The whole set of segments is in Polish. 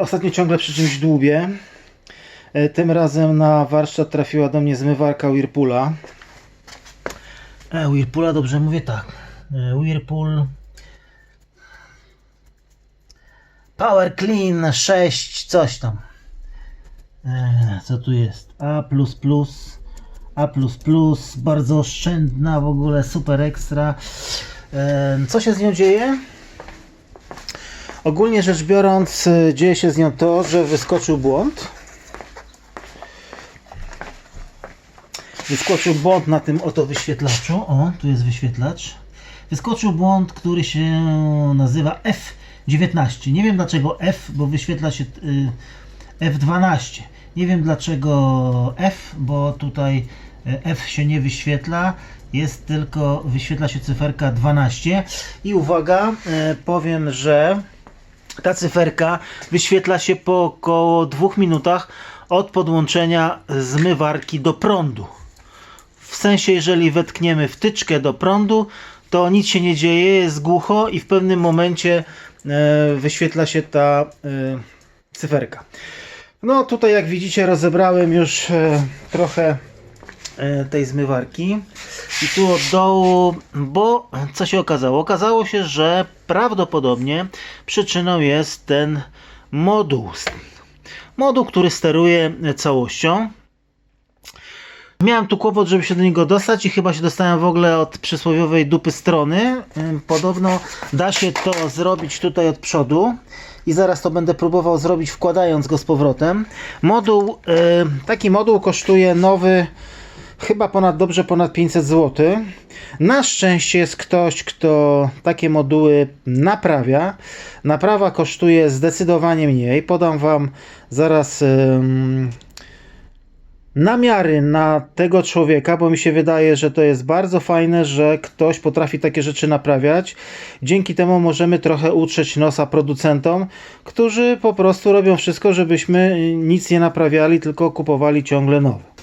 Ostatnio ciągle przy czymś dłubię. E, Tym razem na warsztat trafiła do mnie zmywarka Whirpoola. E, Whirpoola, dobrze mówię tak. E, Whirlpool Power Clean 6, coś tam. E, co tu jest? A, A, bardzo oszczędna, w ogóle super ekstra. E, co się z nią dzieje? Ogólnie rzecz biorąc, y, dzieje się z nią to, że wyskoczył błąd. Wyskoczył błąd na tym oto wyświetlaczu. O, tu jest wyświetlacz. Wyskoczył błąd, który się nazywa F19. Nie wiem dlaczego F, bo wyświetla się y, F12. Nie wiem dlaczego F, bo tutaj y, F się nie wyświetla. Jest tylko, wyświetla się cyferka 12. I uwaga, powiem, że ta cyferka wyświetla się po około dwóch minutach od podłączenia zmywarki do prądu. W sensie, jeżeli wetkniemy wtyczkę do prądu, to nic się nie dzieje, jest głucho i w pewnym momencie e, wyświetla się ta e, cyferka. No tutaj jak widzicie rozebrałem już e, trochę tej zmywarki i tu od dołu, bo co się okazało? Okazało się, że prawdopodobnie przyczyną jest ten moduł. Moduł, który steruje całością. Miałem tu kłopot, żeby się do niego dostać i chyba się dostałem w ogóle od przysłowiowej dupy strony. Podobno da się to zrobić tutaj od przodu i zaraz to będę próbował zrobić wkładając go z powrotem. Moduł, y, taki moduł kosztuje nowy chyba ponad dobrze ponad 500 zł. Na szczęście jest ktoś, kto takie moduły naprawia. Naprawa kosztuje zdecydowanie mniej. Podam Wam zaraz ym, namiary na tego człowieka, bo mi się wydaje, że to jest bardzo fajne, że ktoś potrafi takie rzeczy naprawiać. Dzięki temu możemy trochę utrzeć nosa producentom, którzy po prostu robią wszystko, żebyśmy nic nie naprawiali, tylko kupowali ciągle nowe.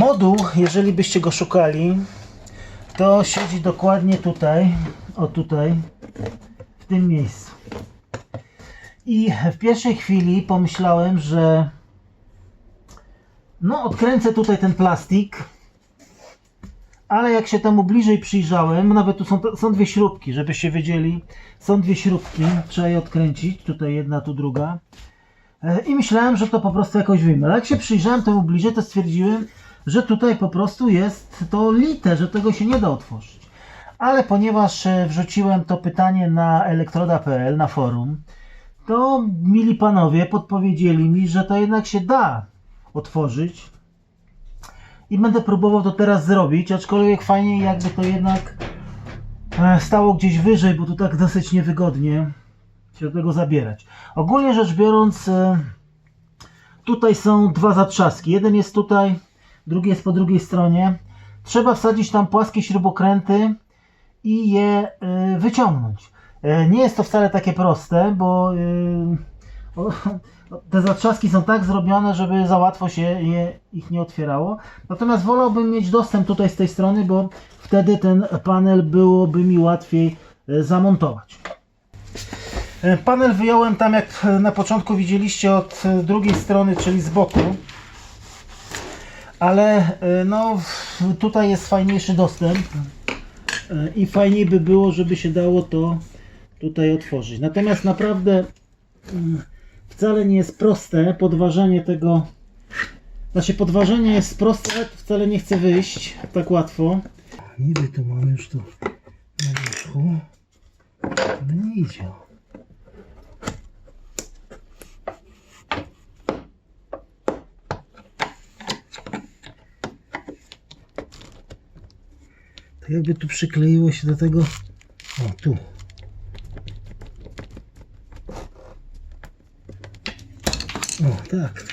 Moduł, jeżeli byście go szukali, to siedzi dokładnie tutaj, o tutaj, w tym miejscu. I w pierwszej chwili pomyślałem, że no odkręcę tutaj ten plastik, ale jak się temu bliżej przyjrzałem, nawet tu są, są dwie śrubki, żebyście wiedzieli, są dwie śrubki, trzeba je odkręcić, tutaj jedna, tu druga. E, I myślałem, że to po prostu jakoś wyjmę. Ale jak się przyjrzałem temu bliżej, to stwierdziłem, że tutaj po prostu jest to lite, że tego się nie da otworzyć. Ale ponieważ e, wrzuciłem to pytanie na elektroda.pl, na forum, to mili panowie podpowiedzieli mi, że to jednak się da otworzyć. I będę próbował to teraz zrobić, aczkolwiek fajnie jakby to jednak e, stało gdzieś wyżej, bo tu tak dosyć niewygodnie się do tego zabierać. Ogólnie rzecz biorąc, e, tutaj są dwa zatrzaski. Jeden jest tutaj, drugi jest po drugiej stronie. Trzeba wsadzić tam płaskie śrubokręty i je y, wyciągnąć. Y, Nie jest to wcale takie proste, bo y, te zatrzaski są tak zrobione, żeby za łatwo się je, ich nie otwierało. Natomiast wolałbym mieć dostęp tutaj z tej strony, bo wtedy ten panel byłoby mi łatwiej y, zamontować. Y, Panel wyjąłem tam, jak na początku widzieliście, od drugiej strony, czyli z boku ale y, no tutaj jest fajniejszy dostęp y, i fajniej by było, żeby się dało to tutaj otworzyć. Natomiast naprawdę mm, wcale nie jest proste podważenie tego. Znaczy podważenie jest proste, ale wcale nie chce wyjść tak łatwo. Niby to mamy już to na wierzchu, ale nie idzie. To jakby tu przykleiło się do tego. O, tu. O, tak.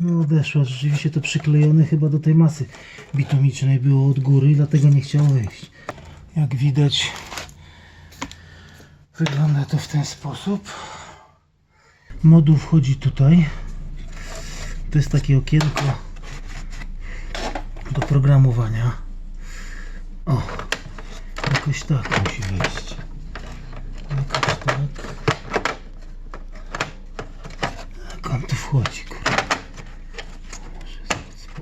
No odeszło, rzeczywiście to przyklejone chyba do tej masy bitumicznej było od góry dlatego nie chciało wyjść. Jak widać wygląda to w ten sposób. Moduł wchodzi tutaj. To jest takie okienko do programowania. O, jakoś tak musi wyjść. Jakoś tak. Jak on tu wchodzi,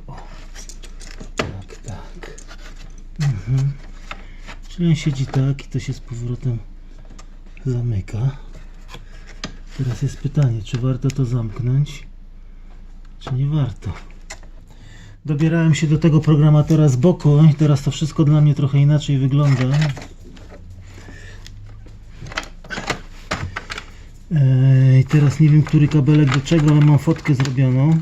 o. Tak, tak. Mhm. Czyli on siedzi tak i to się z powrotem zamyka. Teraz jest pytanie, czy warto to zamknąć, czy nie warto. Dobierałem się do tego programatora z boku teraz to wszystko dla mnie trochę inaczej wygląda. Eee, I teraz nie wiem, który kabelek do czego, ale mam fotkę zrobioną.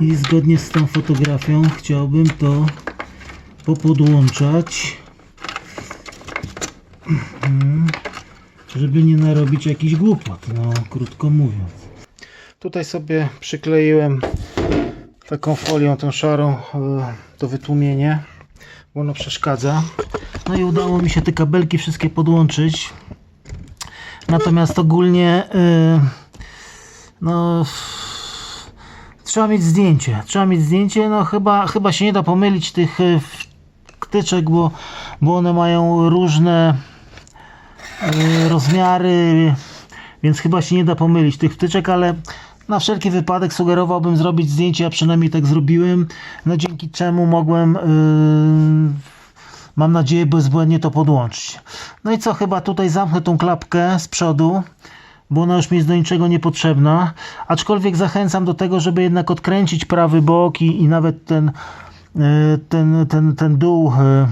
I zgodnie z tą fotografią chciałbym to popodłączać. Mhm. Żeby nie narobić jakichś głupot, no krótko mówiąc. Tutaj sobie przykleiłem taką folią, tą szarą, e, to wytłumienie, bo ono przeszkadza. No i udało mi się te kabelki wszystkie podłączyć. Natomiast ogólnie e, no trzeba mieć zdjęcie. Trzeba mieć zdjęcie, no chyba, chyba się nie da pomylić tych e, wtyczek, bo, bo one mają różne rozmiary, więc chyba się nie da pomylić tych wtyczek, ale na wszelki wypadek sugerowałbym zrobić zdjęcie, ja przynajmniej tak zrobiłem, no dzięki czemu mogłem, yy, mam nadzieję, bezbłędnie to podłączyć. No i co, chyba tutaj zamknę tą klapkę z przodu, bo ona już mi jest do niczego niepotrzebna, aczkolwiek zachęcam do tego, żeby jednak odkręcić prawy bok i, i nawet ten, yy, ten, ten, ten dół, yy,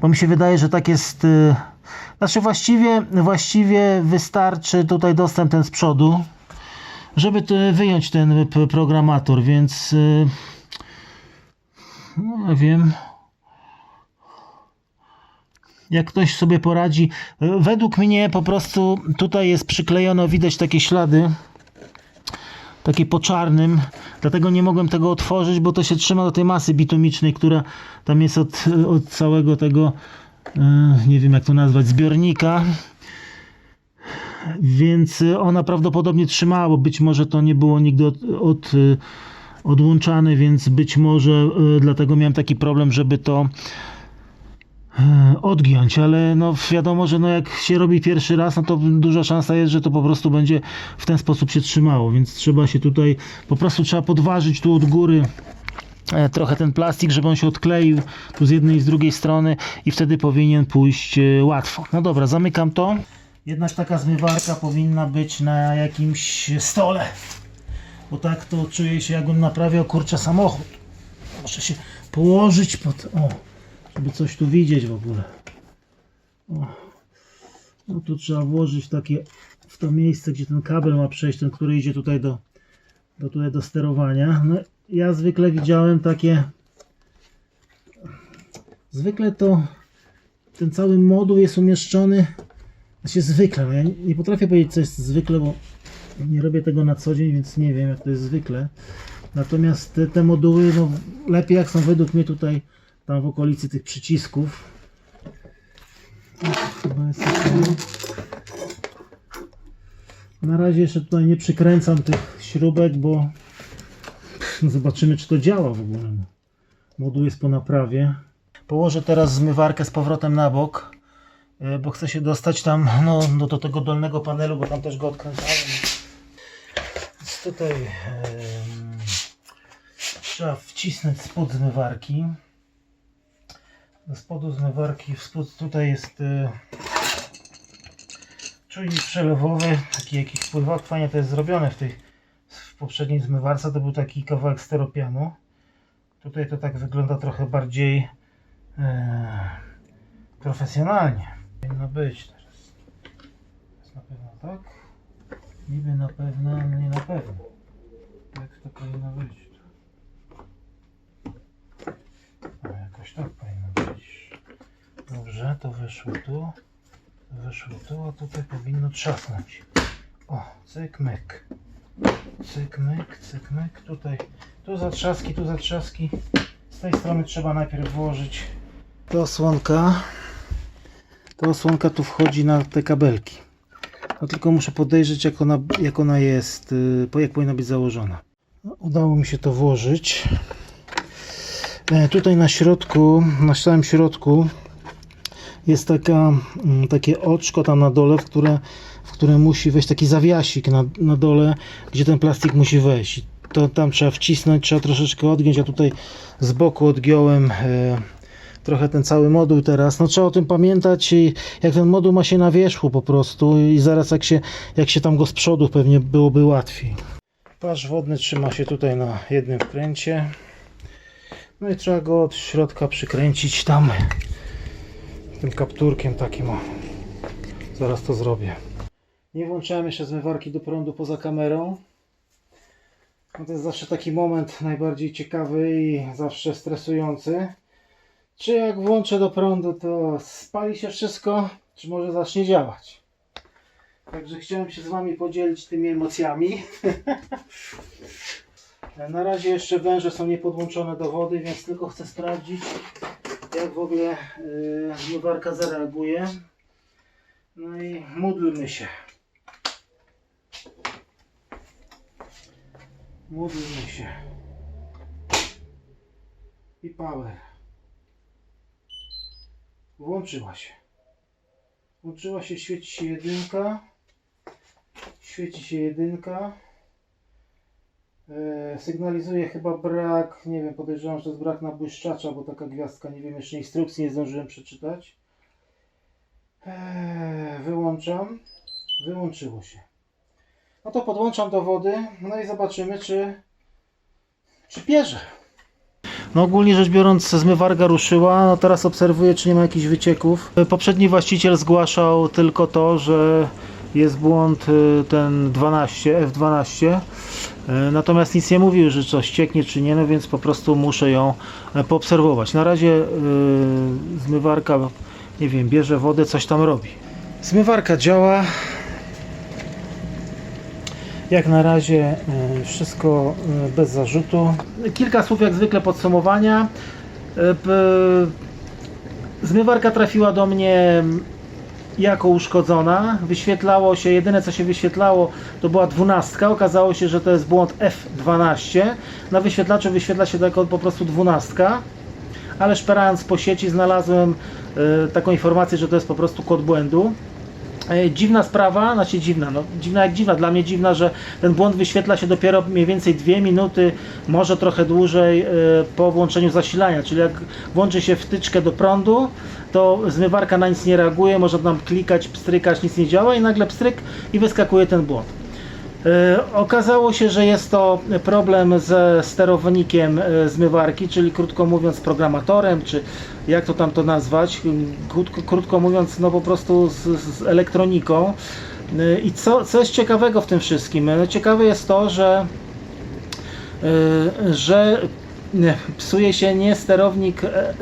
bo mi się wydaje, że tak jest... Yy, znaczy właściwie, właściwie wystarczy tutaj dostęp ten z przodu, żeby wyjąć ten programator, więc y, no wiem. Jak ktoś sobie poradzi, według mnie po prostu tutaj jest przyklejono, widać takie ślady, takie po czarnym, dlatego nie mogłem tego otworzyć, bo to się trzyma do tej masy bitumicznej, która tam jest od, od całego tego, nie wiem jak to nazwać, zbiornika. Więc y, ona prawdopodobnie trzymała, bo być może to nie było nigdy od, od, y, odłączane, więc być może dlatego miałem taki problem, żeby to odgiąć, ale no wiadomo, że no jak się robi pierwszy raz, no to duża szansa jest, że to po prostu będzie w ten sposób się trzymało, więc trzeba się tutaj, po prostu trzeba podważyć tu od góry. e, trochę ten plastik, żeby on się odkleił tu z jednej i z drugiej strony i wtedy powinien pójść e, łatwo. No dobra, zamykam to. Jednak taka zmywarka powinna być na jakimś stole. Bo tak to czuję się jakbym naprawiał kurczę samochód. Muszę się położyć pod. O, żeby coś tu widzieć w ogóle. O. No tu trzeba włożyć takie w to miejsce, gdzie ten kabel ma przejść, ten, który idzie tutaj do, do, tutaj do sterowania. No, ja zwykle widziałem takie. Zwykle to ten cały moduł jest umieszczony znaczy zwykle, no ja nie, potrafię powiedzieć co jest zwykle, bo nie robię tego na co dzień, więc nie wiem jak to jest zwykle. Natomiast te, te moduły, no lepiej jak są według mnie tutaj, tam w okolicy tych przycisków. Na razie jeszcze tutaj nie przykręcam tych śrubek, bo no zobaczymy czy to działa w ogóle. no. Moduł jest po naprawie. Położę teraz zmywarkę z powrotem na bok. E, bo chcę się dostać tam no, do, do tego dolnego panelu, bo tam też go odkręcałem. Więc tutaj em, trzeba wcisnąć spód zmywarki. Do spodu zmywarki, w spód tutaj jest e, czujnik przelewowy, taki jakiś pływak. Fajnie to jest zrobione w tej w poprzedniej zmywarce, to był taki kawałek steropianu. Tutaj to tak wygląda trochę bardziej e, profesjonalnie. Powinno być teraz. Jest na pewno tak? Niby na pewno, nie na pewno. Jak to powinno być? O, jakoś tak powinno być. Dobrze, to wyszło tu. Wyszło tu, a tutaj powinno trzasnąć. O, cyk myk. Cyk myk, cyk myk. Tutaj, tu zatrzaski, tu zatrzaski. Z tej strony trzeba najpierw włożyć to osłonka. Ta osłonka tu wchodzi na te kabelki. No tylko muszę podejrzeć jak ona, jak ona jest, y, jak powinna być założona. No, udało mi się to włożyć. E, Tutaj na środku, na samym środku jest taka, mm, takie oczko tam na dole, w które, które musi wejść taki zawiasik na, na dole, gdzie ten plastik musi wejść. To tam trzeba wcisnąć, trzeba troszeczkę odgiąć. Ja tutaj z boku odgiąłem e, trochę ten cały moduł teraz. No trzeba o tym pamiętać, i jak ten moduł ma się na wierzchu po prostu i zaraz jak się, jak się tam go z przodu pewnie byłoby łatwiej. Pasz wodny trzyma się tutaj na jednym wkręcie. No i trzeba go od środka przykręcić tam tym kapturkiem takim. Zaraz to zrobię. Nie włączałem jeszcze zmywarki do prądu poza kamerą. No to jest zawsze taki moment najbardziej ciekawy i zawsze stresujący. Czy jak włączę do prądu, to spali się wszystko, czy może zacznie działać? Także chciałem się z Wami podzielić tymi emocjami. Na razie jeszcze węże są niepodłączone do wody, więc tylko chcę sprawdzić, jak w ogóle yy, zmywarka zareaguje. No i módlmy się. Módlmy się. I power. Włączyła się. Włączyła się, świeci się jedynka. Świeci się jedynka. E, sygnalizuje chyba brak, nie wiem, podejrzewam, że to jest brak nabłyszczacza, bo taka gwiazdka, nie wiem, jeszcze instrukcji nie zdążyłem przeczytać. E, wyłączam. Wyłączyło się. No to podłączam do wody, no i zobaczymy, czy, czy pierze. No ogólnie rzecz biorąc zmywarka ruszyła, no teraz obserwuję czy nie ma jakichś wycieków. Poprzedni właściciel zgłaszał tylko to, że jest błąd y, ten 12, F12. Y, Natomiast nic nie mówił, że coś cieknie czy nie, no więc po prostu muszę ją e, poobserwować. Na razie y, zmywarka, nie wiem, bierze wodę, coś tam robi. Zmywarka działa. Jak na razie e, wszystko e, bez zarzutu. Kilka słów jak zwykle podsumowania. E, Zmywarka trafiła do mnie jako uszkodzona. Wyświetlało się, jedyne co się wyświetlało to była dwunastka. Okazało się, że to jest błąd F12. Na wyświetlaczu wyświetla się to jako po prostu dwunastka. Ale szperając po sieci znalazłem taką informację, że to jest po prostu kod błędu. E, Dziwna sprawa, znaczy dziwna, no dziwna jak dziwna, dla mnie dziwna, że ten błąd wyświetla się dopiero mniej więcej 2 minuty, może trochę dłużej e, po włączeniu zasilania, czyli jak włączy się wtyczkę do prądu, to zmywarka na nic nie reaguje, można tam klikać, pstrykać, nic nie działa i nagle pstryk i wyskakuje ten błąd. E, Okazało się, że jest to problem ze sterownikiem e, zmywarki, czyli krótko mówiąc programatorem, czy jak to tam to nazwać, krótko, krótko mówiąc no po prostu z, z elektroniką. E, I co, co jest ciekawego w tym wszystkim? No, ciekawe jest to, że że psuje się nie sterownik e, e,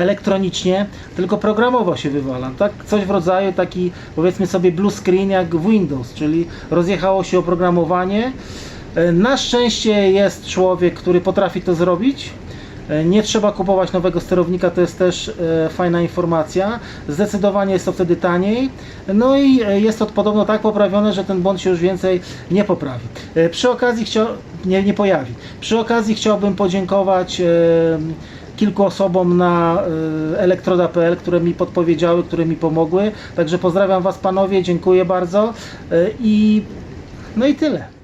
elektronicznie, tylko programowo się wywala. Tak? Coś w rodzaju taki powiedzmy sobie blue screen jak w Windows, czyli rozjechało się oprogramowanie. E, Na szczęście jest człowiek, który potrafi to zrobić. E, Nie trzeba kupować nowego sterownika, to jest też e, fajna informacja. Zdecydowanie jest to wtedy taniej. No i jest to podobno tak poprawione, że ten błąd się już więcej nie poprawi. Przy okazji chciał, nie, nie pojawi. Przy okazji chciałbym podziękować kilku osobom na e, elektroda.pl, które mi podpowiedziały, które mi pomogły. Także pozdrawiam Was panowie, dziękuję bardzo e, i no i tyle.